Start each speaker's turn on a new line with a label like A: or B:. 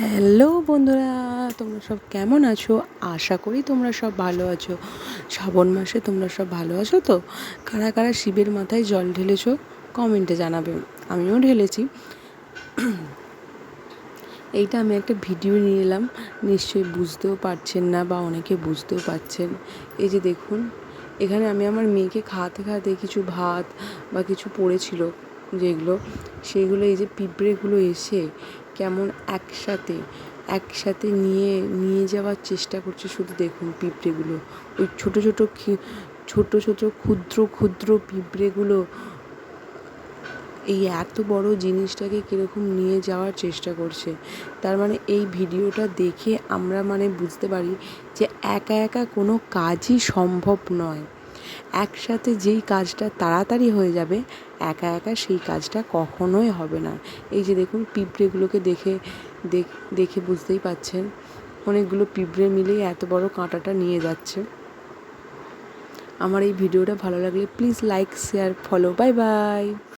A: Hello বন্ধুরা, তোমরা সব কেমন আছো? আশা করি তোমরা সব ভালো আছো। শ্রাবণ মাসে তোমরা সব ভালো আছো তো? কারা কারা শিবের মাথায় জল ঢেলেছো? কমেন্টে জানাবে। আমিও ঢেলেছি। এইটা আমি একটা ভিডিও নিয়ে এলাম। নিশ্চয়ই বুঝতেও পারছেন না বা অনেকে বুঝতেও পারছেন। এই যে দেখুন, এখানে আমি আমার মেয়েকে খাওয়াতে খাওয়াতে কিছু ভাত বা কিছু পড়েছিল, যেগুলো, সেইগুলো এই যে পিঁপড়েগুলো এসে কেমন একসাথে একসাথে নিয়ে নিয়ে যাওয়ার চেষ্টা করছে শুধু দেখুন পিঁপড়েগুলো। ওই ছোটো ছোটো ছোটো ছোটো ক্ষুদ্র ক্ষুদ্র পিঁপড়েগুলো, এই এত বড় জিনিসটাকে কীরকম নিয়ে যাওয়ার চেষ্টা করছে। তার মানে এই ভিডিওটা দেখে আমরা মানে বুঝতে পারি যে একা একা কোনো কাজই সম্ভব নয়। একসাথে যেই কাজটা তাড়াতাড়ি হয়ে যাবে, একা একা সেই কাজটা কখনোই হবে না। এই যে দেখুন, পিঁপড়েগুলোকে দেখে দেখে বুঝতেই পাচ্ছেন, অনেকগুলো পিঁপড়ে মিলেই এত বড় কাঁটাটা নিয়ে যাচ্ছে। আমার এই ভিডিওটা ভালো লাগলে please like, share, follow, bye bye.